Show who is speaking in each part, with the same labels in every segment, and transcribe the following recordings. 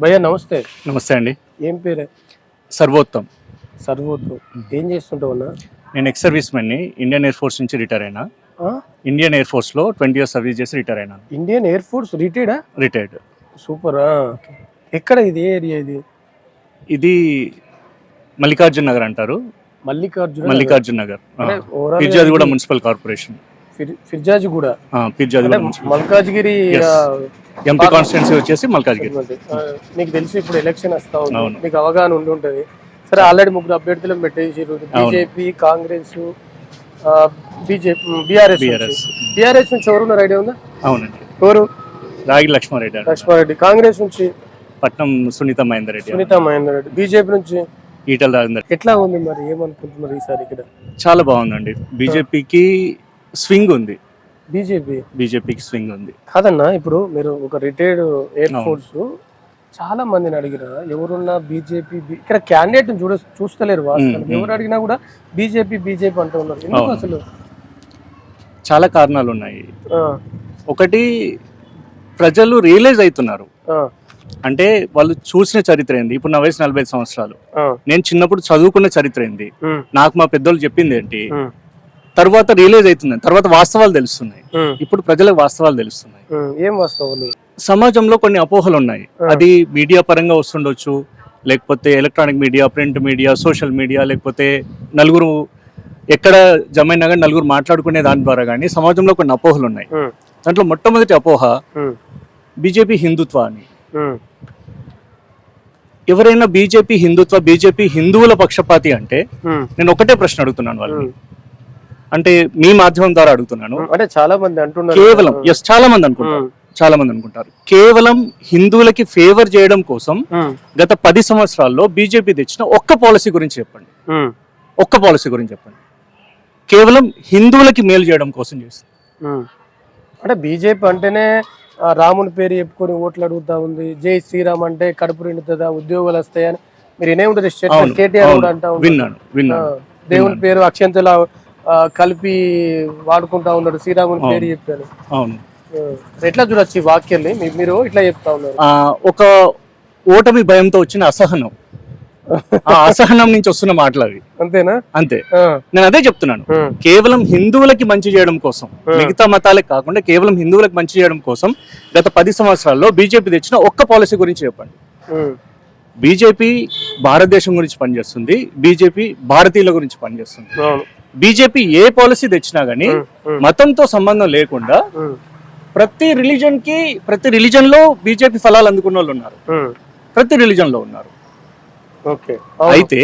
Speaker 1: భయ్యా నమస్తే.
Speaker 2: నమస్తే అండి.
Speaker 1: ఏం పేరే?
Speaker 2: సర్వోత్తమ్.
Speaker 1: సర్వోత్తు ఏం చేస్తుంటావు అన్న?
Speaker 2: నేను ఎక్స్ సర్వీస్ మెన్ని ఇండియన్ ఎయిర్ ఫోర్స్ నుంచి రిటైర్ అయినా? ఇండియన్ ఎయిర్ ఫోర్స్లో ట్వంటీ ఇయర్స్ సర్వీస్ చేసి రిటైర్ అయినా.
Speaker 1: ఇండియన్ ఎయిర్ ఫోర్స్ రిటైర్డా
Speaker 2: రిటైర్డ్.
Speaker 1: సూపర్ ఆ. ఎక్కడ ఇది? ఏ ఏరియా ఇది?
Speaker 2: ఇది మల్లికార్జున్ నగర్ అంటారు.
Speaker 1: మల్లికార్జున
Speaker 2: మల్లికార్జున్ నగర్. పిర్జాది కూడా మున్సిపల్ కార్పొరేషన్.
Speaker 1: ఫిర్- ఫిర్జాజి కూడా అంటే
Speaker 2: కూడా
Speaker 1: మల్కాజ్గిరి
Speaker 2: ఎంపీ కాన్స్టిట్యున్సీ వచ్చేసి మల్కాజ్గిరి.
Speaker 1: నీకు తెలిసి ఇప్పుడు ఎలక్షన్ వస్తా ఉంది. మీకు అవగాహన ఉండి ఉంటది. సరే ఆల్రెడీ ముగ్గురు అభ్యర్థులను పెట్టేసారు BJP Congress BJP BRS. BRS. నుంచి ఎవరున్నారు ఐడియా ఉందా?
Speaker 2: అవునండి.
Speaker 1: ఎవరు?
Speaker 2: రాగి లక్ష్మారెడ్డి.
Speaker 1: లక్ష్మారెడ్డి. కాంగ్రెస్ నుంచి?
Speaker 2: పట్నం సునీత మహేందర్ రెడ్డి
Speaker 1: సునీత మహేందర్ రెడ్డి బీజేపీ నుంచి?
Speaker 2: ఈటల రాజేందర్.
Speaker 1: ఎట్లా ఉంది మరి? ఏమనుకుంటున్నారు ఈసారి ఇక్కడ?
Speaker 2: చాలా బాగుందండి. బీజేపీకి స్వింగ్ ఉంది.
Speaker 1: బీజేపీ.
Speaker 2: బీజేపీకి స్వింగ్ ఉంది.
Speaker 1: కాదన్నా ఇప్పుడు మీరు ఒక రిటైర్డ్ ఎయిర్. ఫోర్స్ చాలా మందిని అడిగిన ఎవరున్నా బీజేపీ ఇక్కడ క్యాండిడేట్ చూడ చూస్తలేరు వాస్తవానికి. ఎవరు అడిగినా కూడా బీజేపీ బీజేపీ అంటూ ఉన్నారు. ఎందుకు
Speaker 2: అవును.
Speaker 1: అసలు?
Speaker 2: చాలా కారణాలు ఉన్నాయి.
Speaker 1: ఆ,
Speaker 2: ఒకటి ప్రజలు రియలైజ్ అవుతున్నారు.
Speaker 1: ఆ,
Speaker 2: అంటే వాళ్ళు చూసిన చరిత్ర ఏంది? ఇప్పుడు నా వయసు నలభై సంవత్సరాలు.
Speaker 1: ఆ,
Speaker 2: నేను చిన్నప్పుడు చదువుకున్న చరిత్ర ఏంది? నాకు మా పెద్దోళ్ళు చెప్పింది ఏంటి? తర్వాత రియలైజ్ అవుతుంది తర్వాత వాస్తవాలు తెలుస్తున్నాయి. ఇప్పుడు ప్రజలకు వాస్తవాలు తెలుస్తున్నాయి.
Speaker 1: ఏం వాస్తవాలు?
Speaker 2: సమాజంలో కొన్ని అపోహలు ఉన్నాయి. అది మీడియా పరంగా వస్తుండొచ్చు. లేకపోతే electronic media print media social media లేకపోతే నలుగురు ఎక్కడ జమైనా కానీ నలుగురు మాట్లాడుకునే దాని ద్వారా కానీ సమాజంలో కొన్ని అపోహలు ఉన్నాయి. దాంట్లో మొట్టమొదటి అపోహ బీజేపీ హిందుత్వ అని. ఎవరైనా బీజేపీ హిందుత్వ బీజేపీ హిందువుల పక్షపాతి అంటే నేను ఒకటే ప్రశ్న అడుగుతున్నాను వాళ్ళని.
Speaker 1: మ్మ్.
Speaker 2: అంటే మీ మాధ్యమం ద్వారా అడుగుతున్నాను.
Speaker 1: అంటే చాలా మంది అంటున్నారు.
Speaker 2: కేవలం ఎస్ చాలా మంది అనుకుంటారు. చాలా మంది అనుకుంటారు. కేవలం హిందువులకి ఫేవర్ చేయడం కోసం గత పది సంవత్సరాల్లో బీజేపీ తెచ్చిన ఒక్క పాలసీ గురించి చెప్పండి. ఒక్క పాలసీ గురించి చెప్పండి. కేవలం హిందువులకి మేలు చేయడం కోసం చేస్తుంది.
Speaker 1: మ్మ్. అంటే బీజేపీ అంటేనే రాముని పేరు చెప్పుకొని ఓట్లు అడుగుతా ఉంది జై శ్రీరామ్ అంటే కడుపు నిండుతుందా ఉద్యోగాలు వస్తాయని మీరు
Speaker 2: అవును,
Speaker 1: స్టేట్మెంట్ కేటీఆర్ కూడా అంటా.
Speaker 2: విన్నాను విన్నాను
Speaker 1: దేవుని పేరు అక్షంతల కలిపి వాడుకుంటా ఉన్నాడు. శ్రీరాముని పేరు చెప్పాను.
Speaker 2: అవును.
Speaker 1: ఎట్లా చూడొచ్చు ఈ వాక్యాల్ని? మీ- మీరు ఇట్లా చెప్తా ఉన్నారు.
Speaker 2: ఒక ఓటమి భయంతో వచ్చిన అసహనం. ఆ అసహనం నుంచి వస్తున్న మాటలు అవి.
Speaker 1: అంతేనా?
Speaker 2: అంతే. నేను అదే చెప్తున్నాను. కేవలం హిందువులకి మంచి చేయడం కోసం మిగతా మతాలకు కాకుండా కేవలం హిందువులకు మంచి చేయడం కోసం గత పది సంవత్సరాల్లో బీజేపీ తెచ్చిన ఒక్క పాలసీ గురించి చెప్పండి. బీజేపీ భారతదేశం గురించి పనిచేస్తుంది. బీజేపీ భారతీయుల గురించి పనిచేస్తుంది. బీజేపీ ఏ పాలసీ తెచ్చినా గానీ మతంతో సంబంధం లేకుండా ప్రతి రిలీజన్కి ప్రతి రిలీజన్లో బీజేపీ ఫలాలు అందుకున్న వాళ్ళు ఉన్నారు. ప్రతి రిలీజన్లో ఉన్నారు. అయితే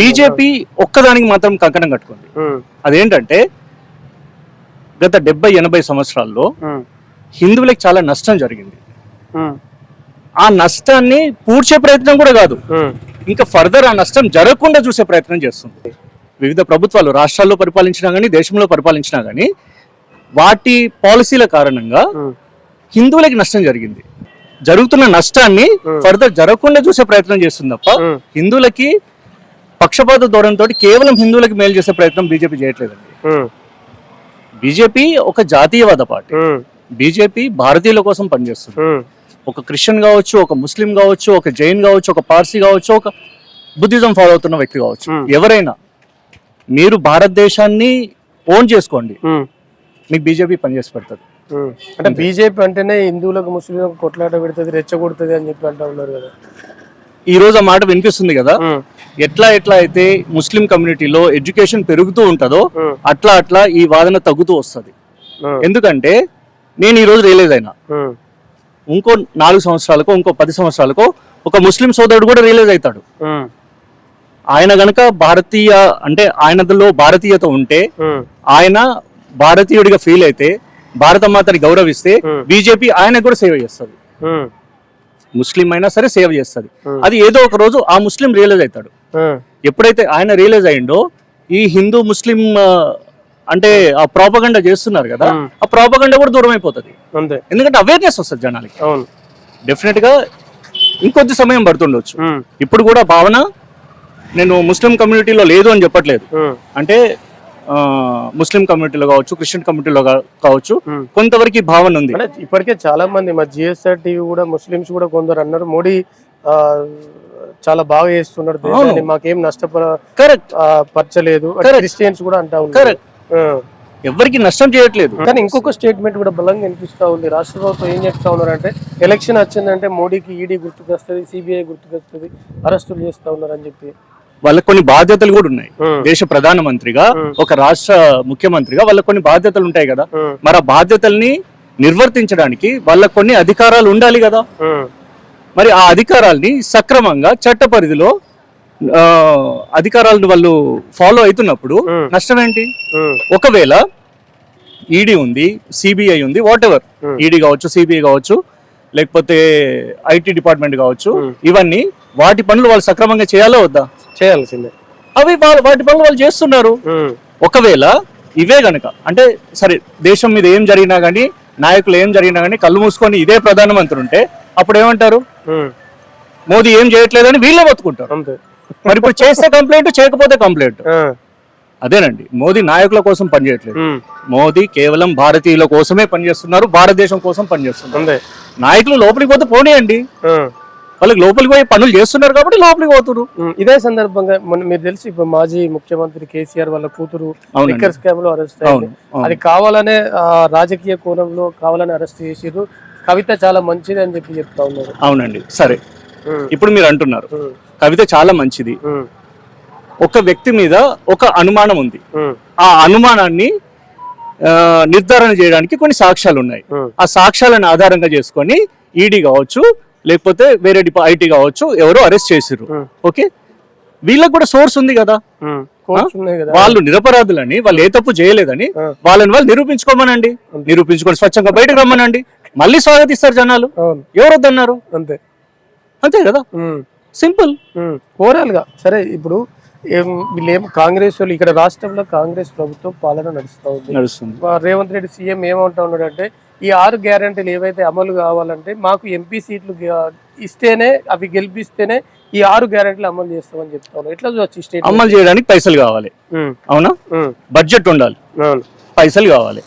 Speaker 2: బీజేపీ ఒక్కదానికి మాత్రం కంకణం కట్టుకుంది. అదేంటంటే గత డెబ్బై ఎనభై సంవత్సరాల్లో హిందువులకు చాలా నష్టం జరిగింది. ఆ నష్టాన్ని పూడ్చే ప్రయత్నం కూడా కాదు. ఇంకా ఫర్దర్ ఆ నష్టం జరగకుండా చూసే ప్రయత్నం చేస్తుంది. వివిధ ప్రభుత్వాలు రాష్ట్రాల్లో పరిపాలించినా కానీ దేశంలో పరిపాలించినా కానీ వాటి పాలసీల కారణంగా హిందువులకి నష్టం జరిగింది. జరుగుతున్న నష్టాన్ని. ఫర్దర్ జరగకుండా చూసే ప్రయత్నం చేస్తుంది తప్ప హిందువులకి పక్షపాత ధోరణితో కేవలం హిందువులకి మేలు చేసే ప్రయత్నం బీజేపీ చేయట్లేదండి. బీజేపీ ఒక జాతీయవాద పార్టీ. బీజేపీ భారతీయుల కోసం పనిచేస్తుంది. ఒక క్రిస్టియన్ కావచ్చు ఒక ముస్లిం కావచ్చు ఒక జైన్ కావచ్చు ఒక పార్సీ కావచ్చు ఒక బుద్ధిజం ఫాలో అవుతున్న వ్యక్తి కావచ్చు. ఎవరైనా మీరు భారతదేశాన్ని ఓన్ చేసుకోండి. మీకు బీజేపీ పనిచేసి పెడుతుంది.
Speaker 1: ఉమ్. అంటే బీజేపీ అంటేనే హిందువులకు ముస్లింలకు కొట్లాట పెడుతుంది రెచ్చగొడుతుంది అని చెప్పి అంటా ఉన్నారు కదా.
Speaker 2: ఈ రోజు ఆ మాట వినిపిస్తుంది కదా? ఎట్లా ఎట్లా అయితే ముస్లిం కమ్యూనిటీలో ఎడ్యుకేషన్ పెరుగుతూ ఉంటుందో అట్లా అట్లా ఈ వాదన తగ్గుతూ వస్తుంది. ఎందుకంటే నేను ఈ రోజు రియలైజ్ అయినా. ఇంకో నాలుగు సంవత్సరాలకో ఇంకో పది సంవత్సరాలకో ఒక ముస్లిం సోదరుడు కూడా రియలైజ్ అవుతాడు. ఆయన గనక భారతీయ అంటే ఆయనలో భారతీయత ఉంటే ఆయన భారతీయుడిగా ఫీల్ అయితే భారత మాతని గౌరవిస్తే. బీజేపీ ఆయన కూడా సేవ చేస్తుంది. ముస్లిం అయినా సరే సేవ చేస్తుంది. అది ఏదో ఒక రోజు ఆ ముస్లిం రియలైజ్ అవుతాడు. ఎప్పుడైతే ఆయన రియలైజ్ అయ్యిండో ఈ హిందూ ముస్లిం అంటే ఆ ప్రాపగండ చేస్తున్నారు కదా. ఆ ప్రాపగండ కూడా దూరం అయిపోతుంది. ఎందుకంటే అవేర్నెస్ వస్తుంది జనాలకి. డెఫినెట్గా ఇంకొద్ది సమయం పడుతుండొచ్చు. ఇప్పుడు కూడా భావన నేను ముస్లిం కమ్యూనిటీలో లేదు అని చెప్పట్లేదు. అంటే ముస్లిం కమ్యూనిటీలో కావచ్చు క్రిస్టియన్ కమ్యూనిటీలో కావచ్చు. కొంతవరకు ఈ భావన ఉంది.
Speaker 1: ఇప్పటికే చాలా మంది మా జిఎస్ఆర్ టీవీ కూడా ముస్లిమ్స్ కూడా కొందరు అన్నారు మోడీ చాలా బాగా చేస్తున్నారు దేశాన్ని మాకేం నష్టపర
Speaker 2: కరెక్ట్
Speaker 1: ఆ, పరచలేదు.
Speaker 2: Correct.
Speaker 1: క్రిస్టియన్స్ కూడా అంటా ఉన్నారు.
Speaker 2: ఎవరికి నష్టం చేయట్లేదు.
Speaker 1: కానీ ఇంకొక స్టేట్మెంట్ కూడా బలంగా వినిపిస్తా ఉంది. రాష్ట్ర ప్రభుత్వం ఏం చెప్తా ఉన్నారంటే ఎలక్షన్ వచ్చిందంటే మోడీకి ఈడీ గుర్తుకొస్తుంది సిబిఐ గుర్తుకొస్తుంది అరెస్టులు చేస్తా ఉన్నారు అని చెప్పి.
Speaker 2: వాళ్ళకి కొన్ని బాధ్యతలు కూడా ఉన్నాయి. దేశ ప్రధానమంత్రిగా
Speaker 1: Hmm.
Speaker 2: ఒక రాష్ట్ర ముఖ్యమంత్రిగా వాళ్ళకి కొన్ని బాధ్యతలు ఉంటాయి కదా. మరి ఆ బాధ్యతల్ని నిర్వర్తించడానికి వాళ్ళకి కొన్ని అధికారాలు ఉండాలి కదా. మరి ఆ అధికారాల్ని సక్రమంగా చట్ట పరిధిలో అధికారాలను వాళ్ళు ఫాలో అవుతున్నప్పుడు. నష్టం ఏంటి. ఒకవేళ ఈడీ ఉంది సిబిఐ ఉంది వాట్ ఎవర్. ఈడీ కావచ్చు సిబిఐ కావచ్చు లేకపోతే ఐటీ డిపార్ట్మెంట్ కావచ్చు. ఇవన్నీ వాటి పనులు వాళ్ళు సక్రమంగా చేయాలో వద్దా?
Speaker 1: చేయాల్సిందే.
Speaker 2: అవి వాటి పనులు వాళ్ళు చేస్తున్నారు. ఒకవేళ ఇవే గనక అంటే సరే దేశం మీద ఏం జరిగినా కానీ నాయకులు ఏం జరిగినా కానీ కళ్ళు మూసుకొని ఇదే ప్రధానమంత్రి ఉంటే అప్పుడు ఏమంటారు. మోదీ ఏం చేయట్లేదని వీళ్ళే బతుకుంటారు. మరి ఇప్పుడు చేస్తే కంప్లైంట్ చేయకపోతే కంప్లైంట్. అదేనండి మోదీ నాయకుల కోసం పనిచేయట్లేదు. మోదీ కేవలం భారతీయుల కోసమే పనిచేస్తున్నారు భారతదేశం కోసం పనిచేస్తున్నారు. నాయకులు లోపలికి పోతే పోనీయండి. వాళ్ళకి లోపలికి పోయి పనులు చేస్తున్నారు కాబట్టి లోపలికి పోతున్నారు.
Speaker 1: ఇదే సందర్భంగా మొన్న మీరు తెలిసి ఇప్పుడు మాజీ ముఖ్యమంత్రి కేసీఆర్ వాళ్ళ కూతురు. లిక్కర్ స్కామ్లో అరెస్ట్ అయింది
Speaker 2: అవును.
Speaker 1: అది కావాలనే రాజకీయ కోణంలో కావాలని అరెస్ట్ చేసిర్రు కవిత చాలా మంచిది అని చెప్పి చెప్తా ఉన్నారు
Speaker 2: అవునండి సరే. ఇప్పుడు మీరు అంటున్నారు. కవిత చాలా మంచిది. ఒక వ్యక్తి మీద ఒక అనుమానం ఉంది. ఆ అనుమానాన్ని నిర్ధారణ చేయడానికి కొన్ని సాక్ష్యాలు ఉన్నాయి. ఆ సాక్ష్యాలను ఆధారంగా చేసుకొని ఈడీ కావచ్చు లేకపోతే వేరే డిపా ఐటీ కావచ్చు ఎవరో అరెస్ట్ చేసిర్రు.
Speaker 1: Hmm.
Speaker 2: ఓకే? వీళ్ళకి కూడా సోర్స్ ఉంది కదా? వాళ్ళు నిరపరాధులని వాళ్ళు ఏ తప్పు చేయలేదని. వాళ్ళని వాళ్ళు నిరూపించుకోమనండి. నిరూపించుకొని స్వచ్ఛంగా బయటకు రమ్మనండి. మళ్ళీ స్వాగతిస్తారు జనాలు. ఎవరు వద్దన్నారు
Speaker 1: అంతే.
Speaker 2: అంతే కదా. సింపుల్.
Speaker 1: ఓవరాల్గా సరే ఇప్పుడు ఏం వీళ్ళేం కాంగ్రెస్ వాళ్ళు ఇక్కడ రాష్ట్రంలో కాంగ్రెస్ ప్రభుత్వం పాలన నడుస్తా ఉంది. రేవంత్ రెడ్డి సీఎం ఏమంటా ఉన్నాడు అంటే ఈ ఆరు గ్యారంటీలు ఏవైతే అమలు కావాలంటే మాకు ఎంపీ సీట్లు ఇస్తేనే అవి గెలిపిస్తేనే ఈ ఆరు గ్యారంటీలు అమలు చేస్తామని చెప్తా ఉన్నాడు ఎట్లా చూడొచ్చు స్టేట్
Speaker 2: అమలు చేయడానికి పైసలు కావాలి. అవునా? బడ్జెట్ ఉండాలి. పైసలు కావాలి.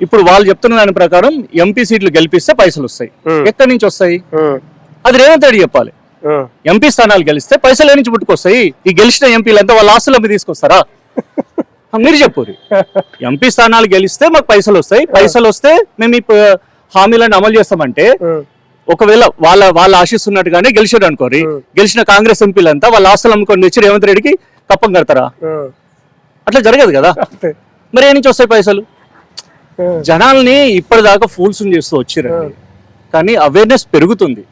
Speaker 2: ఇప్పుడు వాళ్ళు చెప్తున్న దాని ప్రకారం ఎంపీ సీట్లు గెలిపిస్తే పైసలు వస్తాయి. ఎక్కడి నుంచి వస్తాయి. అది రేవంత్ రెడ్డి చెప్పాలి. ఎంపీ స్థానాలు గెలిస్తే పైసలు ఏ నుంచి పుట్టుకొస్తాయి? ఈ గెలిచిన ఎంపీలంతా వాళ్ళ ఆస్తుల మీద తీసుకొస్తారా? మీరు చెప్పుర్రి ఎంపీ స్థానాలు గెలిస్తే మాకు పైసలు వస్తాయి. పైసలు వస్తే మేము ఈ హామీలను అమలు చేస్తామంటే. ఒకవేళ వాళ్ళ వాళ్ళు ఆశిస్తున్నట్టుగానే గెలిచాడు అనుకోరి గెలిచిన కాంగ్రెస్ ఎంపీలంతా వాళ్ళ ఆస్తులు అమ్ముకొని తెచ్చి రేవంత్ రెడ్డికి కప్పం కడతారా. అట్లా జరగదు కదా. మరి ఏ నుంచి వస్తాయి పైసలు. జనాల్ని ఇప్పటిదాకా ఫూల్స్ చేస్తూ వచ్చిరండి. కానీ అవేర్నెస్ పెరుగుతుంది.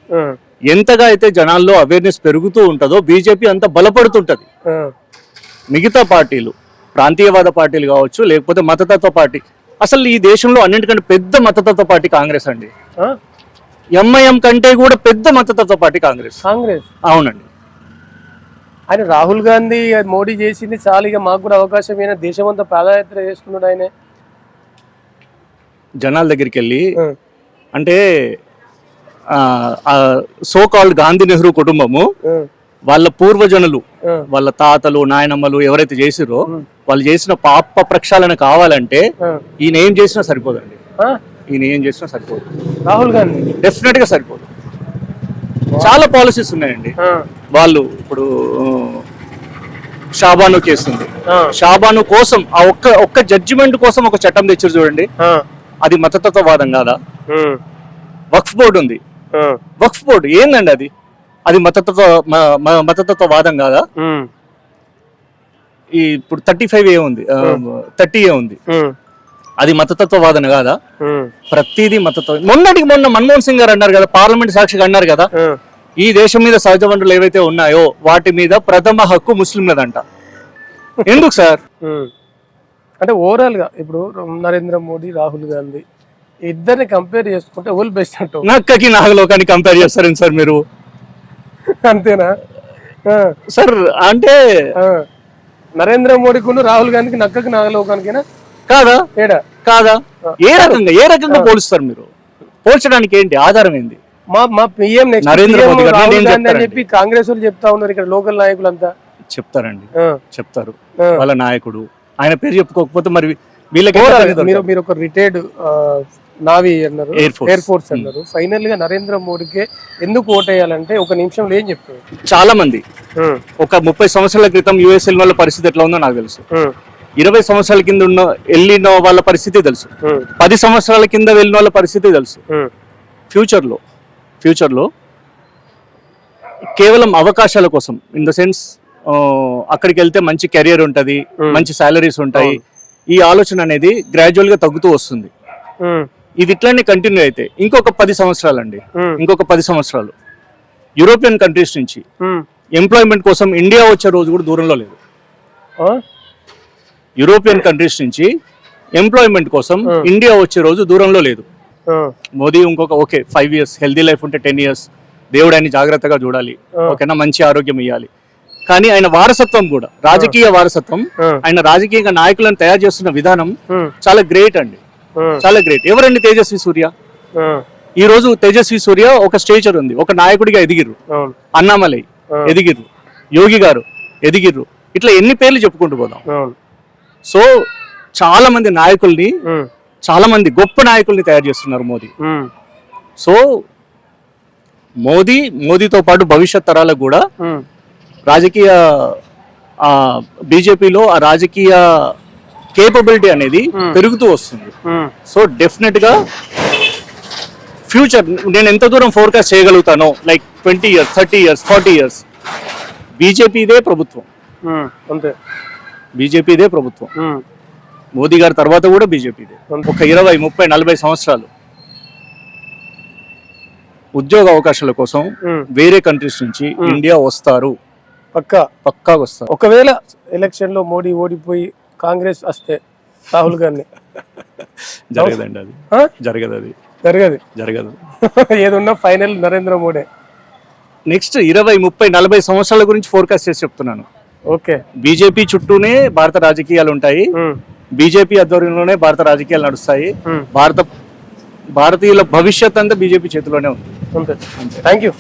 Speaker 2: ఎంతగా అయితే జనాల్లో అవేర్నెస్ పెరుగుతూ ఉంటుందో బీజేపీ అంత బలపడుతుంటది. మిగతా పార్టీలు ప్రాంతీయవాద పార్టీలు కావచ్చు లేకపోతే మతతత్వ పార్టీ అసలు ఈ దేశంలో అన్నింటికంటే పెద్ద మతతత్వ పార్టీ కాంగ్రెస్ అండి? ఎంఐఎం కంటే కూడా పెద్ద మతతత్వ పార్టీ కాంగ్రెస్
Speaker 1: కాంగ్రెస్
Speaker 2: అవునండి
Speaker 1: ఆయన రాహుల్ గాంధీ మోడీ చేసింది చాలు ఇక మాకు కూడా అవకాశం అయినా దేశం అంతా పాదయాత్ర చేస్తున్నాడు ఆయన
Speaker 2: జనాల దగ్గరికి వెళ్ళి. అంటే సో కాల్డ్ గాంధీ నెహ్రూ కుటుంబము. వాళ్ళ పూర్వజనులు. వాళ్ళ తాతలు నాయనమ్మలు ఎవరైతే చేసిరో వాళ్ళు చేసిన పాప ప్రక్షాళన కావాలంటే. ఈయన ఏం చేసినా సరిపోదండి? ఈయన ఏం చేసినా సరిపోదు
Speaker 1: రాహుల్ గాంధీ
Speaker 2: డెఫినెట్గా సరిపోదు చాలా పాలసీస్ ఉన్నాయండి. వాళ్ళు ఇప్పుడు షాబాను కేసుంది
Speaker 1: ఆ.
Speaker 2: షాబాను కోసం ఆ ఒక్క ఒక్క జడ్జిమెంట్ కోసం ఒక చట్టం తెచ్చారు చూడండి. అది మతతత్వవాదం కాదా. వక్ఫ్ బోర్డు ఉంది. వక్ఫ్ బోర్డు ఏందండి అది అది మతతత్వ మతతత్వవాదం కాదా. ఈ ఇప్పుడు థర్టీ ఫైవ్ ఏ ఉంది థర్టీ ఏ ఉంది
Speaker 1: ఉమ్.
Speaker 2: అది మతతత్వవాదన కాదా
Speaker 1: ఉమ్.
Speaker 2: ప్రతిదీ మతత్వ మొన్నటికి మొన్న మన్మోహన్ సింగ్ గారు అన్నారు కదా పార్లమెంట్ సాక్షిగా అన్నారు కదా. ఈ దేశం మీద సహజ వనరులు ఏవైతే ఉన్నాయో వాటి మీద ప్రథమ హక్కు ముస్లింలదంట ఎందుకు సార్.
Speaker 1: అంటే ఓవరాల్గా ఇప్పుడు నరేంద్ర మోడీ రాహుల్ గాంధీ ఇద్దరిని కంపేర్ చేసుకుంటే ఓల్ బెస్ట్ అంటావు
Speaker 2: నక్కకి నాగలోకాన్ని కంపేర్ చేస్తారేంటి సార్ మీరు
Speaker 1: అంతేనా.
Speaker 2: సార్ అంటే.
Speaker 1: నరేంద్ర మోడీకును రాహుల్ గాంధీకి నక్కకి నాగలోకానికైనా
Speaker 2: కాదా?
Speaker 1: తేడా.
Speaker 2: కాదా? ఏ రకంగా? ఏ రకంగా పోలుస్తారు మీరు? పోల్చడానికి ఏంటి? ఆధారం ఏంది?
Speaker 1: మా మా పిఎం
Speaker 2: నరేంద్ర గారు
Speaker 1: రాహుల్ గాంధీ అని
Speaker 2: చెప్తారండి?
Speaker 1: చెప్పి కాంగ్రెస్ వాళ్ళు చెప్తా ఉన్నారు ఇక్కడ లోకల్ నాయకులంతా.
Speaker 2: చెప్తారండి.
Speaker 1: ఆ.
Speaker 2: చెప్తారు. వాళ్ళ నాయకుడు. ఆయన పేరు చెప్పుకోకపోతే మరి వీళ్ళకి
Speaker 1: మీరు మీరు ఒక రిటైర్డ్ నావీ అన్నారు. ఎయిర్ ఫోర్స్ అన్నారు. ఫైనల్గా నరేంద్ర మోడీకి ఎందుకు ఓటేయాలంటే ఒక నిమిషంలో ఏం చెప్తారు
Speaker 2: చాలా మంది. ఒక ముప్పై సంవత్సరాల క్రితం యుఎస్ వాళ్ళ పరిస్థితి ఎట్లా ఉందో నాకు తెలుసు. ఇరవై సంవత్సరాల కింద ఉన్న వెళ్ళిన వాళ్ళ పరిస్థితి తెలుసు. పది సంవత్సరాల కింద వెళ్ళిన వాళ్ళ పరిస్థితి తెలుసు. ఫ్యూచర్లో ఫ్యూచర్లో కేవలం అవకాశాల కోసం ఇన్ ద సెన్స్ అక్కడికి వెళ్తే మంచి కెరియర్ ఉంటుంది మంచి సాలరీస్ ఉంటాయి. ఈ ఆలోచన అనేది గ్రాడ్యువల్గా తగ్గుతూ వస్తుంది. ఇది ఇట్లానే కంటిన్యూ అయితే ఇంకొక పది సంవత్సరాలు అండి ఇంకొక పది సంవత్సరాలు. యూరోపియన్ కంట్రీస్ నుంచి ఎంప్లాయ్మెంట్ కోసం ఇండియా వచ్చే రోజు కూడా దూరంలో లేదు. యూరోపియన్ కంట్రీస్ నుంచి ఎంప్లాయ్మెంట్ కోసం ఇండియా వచ్చే రోజు దూరంలో లేదు. మోదీ ఇంకొక okay five years healthy life ఉంటే టెన్ ఇయర్స్ దేవుడు ఆయన జాగ్రత్తగా చూడాలి. ఓకేనా? మంచి ఆరోగ్యం ఇవ్వాలి కానీ ఆయన వారసత్వం కూడా రాజకీయ వారసత్వం ఆయన రాజకీయ నాయకులను తయారు చేస్తున్న విధానం చాలా గ్రేట్ అండి. చాలా గ్రేట్ ఎవరండి తేజస్వి సూర్య? ఈ రోజు తేజస్వి సూర్య ఒక స్టేచర్ ఉంది. ఒక నాయకుడిగా ఎదిగిర్రు. అన్నామలై ఎదిగిర్రు. యోగి గారు ఎదిగిర్రు. ఇట్లా ఎన్ని పేర్లు చెప్పుకుంటూ పోదాం. సో చాలా మంది నాయకుల్ని చాలా మంది గొప్ప నాయకుల్ని తయారు చేస్తున్నారు మోదీ. సో మోదీ మోదీతో పాటు భవిష్యత్ తరాలకు కూడా రాజకీయ బీజేపీలో ఆ రాజకీయ కేపబిలిటీ అనేది పెరుగుతూ వస్తుంది. సో డెఫినెట్గా ఫ్యూచర్ నేను ఎంత దూరం forecast చేయగలుగుతానో like twenty years thirty years forty years బీజేపీదే ప్రభుత్వం.
Speaker 1: అంతే.
Speaker 2: బీజేపీదే ప్రభుత్వం. మోదీ గారి తర్వాత కూడా బీజేపీదే ఒక ఇరవై ముప్పై నలభై సంవత్సరాలు ఉద్యోగ అవకాశాల కోసం వేరే కంట్రీస్ నుంచి ఇండియా వస్తారు.
Speaker 1: పక్కా.
Speaker 2: పక్కా వస్తారు.
Speaker 1: ఒకవేళ ఎలక్షన్లో మోడీ ఓడిపోయి కాంగ్రెస్ వస్తే రాహుల్ గాంధీ
Speaker 2: జరగదండి అది? జరగదు అది.
Speaker 1: జరగదు.
Speaker 2: జరగదు.
Speaker 1: ఏదున్నా ఫైనల్ నరేంద్ర మోడీ.
Speaker 2: నెక్స్ట్ ఇరవై ముప్పై నలభై సంవత్సరాల గురించి ఫోర్కాస్ట్ చేసి చెప్తున్నాను.
Speaker 1: ఓకే.
Speaker 2: బీజేపీ చుట్టూనే భారత రాజకీయాలు ఉంటాయి. బీజేపీ ఆధ్వర్యంలోనే భారత రాజకీయాలు నడుస్తాయి. భారత భారతీయుల భవిష్యత్ అంతా బీజేపీ చేతిలోనే ఉంది.
Speaker 1: Thank you